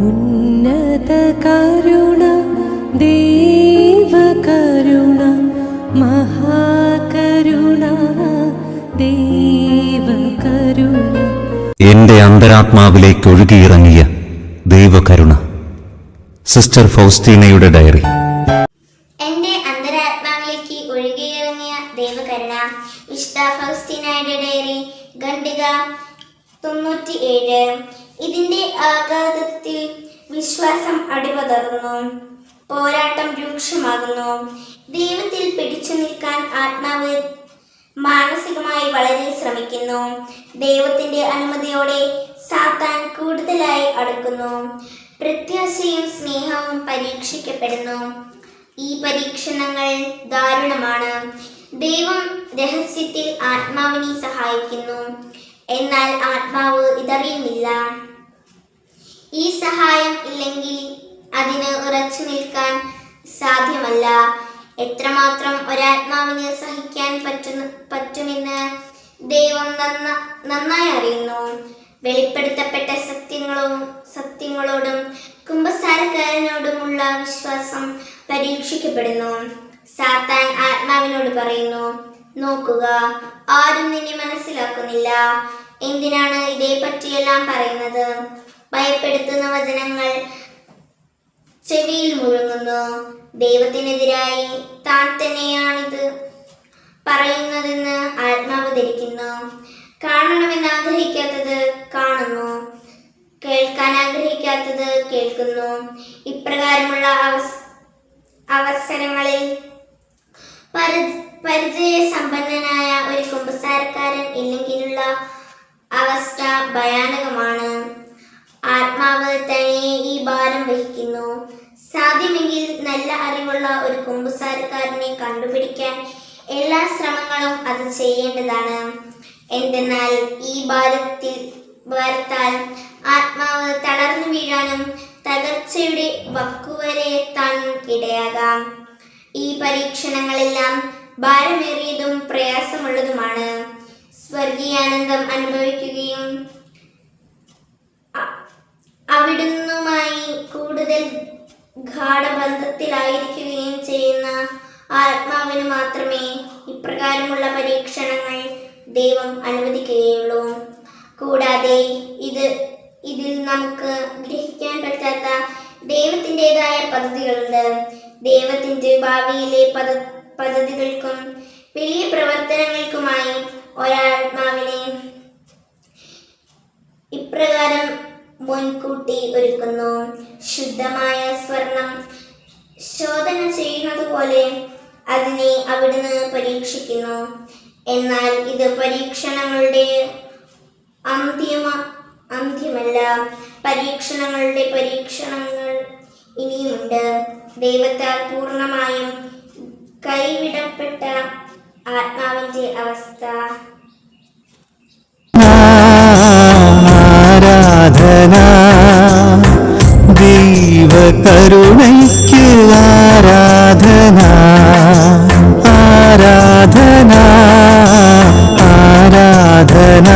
ഉന്നത കരുണ ദേവകരുണ മഹാകരുണ ദേവകരുണ എന്റെ അന്തരാത്മാവിലേക്ക് ഒഴുകിയിറങ്ങിയ ദൈവകരുണ sister ഫൗസ്റ്റീനയുടെ diary. എന്റെ അന്തരാത്മാവിലേക്ക് ഒഴുകിയിറങ്ങിയ ദൈവകരുണ വിശുദ്ധ ഫൗസ്തീനയുടെ ഡയറി ഖണ്ഡിക തൊണ്ണൂറ്റി ഏഴ് ഇതിന്റെ ആഘാതത്തിൽ വിശ്വാസം അടിപതറുന്നു. പോരാട്ടം രൂക്ഷമാകുന്നു. ദൈവത്തിൽ പിടിച്ചു നിൽക്കാൻ ആത്മാവ് മാനസികമായി വളരെ ശ്രമിക്കുന്നു. ദൈവത്തിന്റെ അനുമതിയോടെ സാത്താൻ കൂടുതലായി അടുക്കുന്നു. പ്രത്യാശയും സ്നേഹവും പരീക്ഷിക്കപ്പെടുന്നു. ഈ പരീക്ഷണങ്ങൾ ദാരുണമാണ്. ദൈവം രഹസ്യത്തിൽ ആത്മാവിനെ സഹായിക്കുന്നു. എന്നാൽ ആത്മാവ് ഇതറിയുന്നില്ല. ഈ സഹായം ഇല്ലെങ്കിൽ അതിന് ഉറച്ചു നിൽക്കാൻ സാധ്യമല്ല. എത്രമാത്രം ഒരാത്മാവിന് സഹിക്കാൻ പറ്റുന്ന പറ്റുമെന്ന് ദൈവം നന്ന നന്നായി അറിയുന്നു. വെളിപ്പെടുത്തപ്പെട്ട സത്യങ്ങളും സത്യങ്ങളോടും കുംഭസാരക്കാരനോടുമുള്ള വിശ്വാസം പരീക്ഷിക്കപ്പെടുന്നു. സാത്താൻ ആത്മാവിനോട് പറയുന്നു നോക്കുക ആരും നിന്നെ മനസ്സിലാക്കുന്നില്ല. എന്തിനാണ് ഇതേപ്പറ്റിയെല്ലാം പറയുന്നത്? ഭയപ്പെടുത്തുന്ന വചനങ്ങൾ. ചെവിയിൽ മുഴങ്ങുന്നു. ദൈവത്തിനെതിരായി താൻ തന്നെയാണിത് പറയുന്നതെന്ന് ആത്മാവ് ധരിക്കുന്നു. കാണണമെന്ന് ആഗ്രഹിക്കാത്തത് കാണുന്നു. കേൾക്കാൻ ആഗ്രഹിക്കാത്തത് കേൾക്കുന്നു. ഇപ്രകാരമുള്ള അവസ് അവസരങ്ങളിൽ പരി- പരിചയസമ്പന്നനായ ഭാരം വഹിക്കുന്നു സാധ്യമെങ്കിൽ നല്ല അറിവുള്ള ഒരു കുമ്പസാരക്കാരനെ കണ്ടുപിടിക്കാൻ എല്ലാ ശ്രമങ്ങളും അത് ചെയ്യേണ്ടതാണ്. എന്തെന്നാൽ ഈ ഭാരത്തിൽ ഭാരത്താൽ ആത്മാവ് തളർന്നു വീഴാനും തകർച്ചയുടെ വക്കുവരെ എത്താനും ഇടയാകാം. ഈ പരീക്ഷണങ്ങളെല്ലാം ഭാരമേറിയതും പ്രയാസമുള്ളതുമാണ്. സ്വർഗീയാനന്ദം അനുഭവിക്കുകയും കൂടുതൽ ഗാഠബന്ധത്തിലായിരിക്കുകയും ചെയ്യുന്ന ആത്മാവിന് മാത്രമേ ഇപ്രകാരമുള്ള പരീക്ഷണങ്ങൾ ദൈവം അനുവദിക്കുകയുള്ളൂ. കൂടാതെ ഇത് ഇതിൽ നമുക്ക് ഗ്രഹിക്കാൻ പറ്റാത്ത ദൈവത്തിന്റെതായ പദ്ധതികളുണ്ട്. ദൈവത്തിന്റെ ഭാവിയിലെ പദ പദ്ധതികൾക്കും വലിയ പ്രവർത്തനങ്ങൾക്കുമായി ഒരാത്മാവിനെ ഇപ്രകാരം മുൻകൂട്ടി ഒരുക്കുന്നു. ശുദ്ധമായ സ്വർണം ശോധന ചെയ്യുന്നത് പോലെ അതിനെ അവിടുന്ന് പരീക്ഷിക്കുന്നു. എന്നാൽ ഇത് പരീക്ഷണങ്ങളുടെ അന്തിമ അന്ത്യമല്ല പരീക്ഷണങ്ങളുടെ പരീക്ഷണങ്ങൾ ഇനിയുമുണ്ട്. ദൈവത്താൽ പൂർണമായും കൈവിടപ്പെട്ട ആത്മാവിന്റെ അവസ്ഥ. ദൈവകരുണയ്ക്ക് ആരാധന ആരാധന ആരാധന.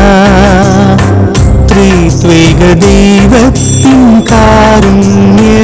ത്രിത്വേക ദൈവത്തിൻ കാരുണ്യ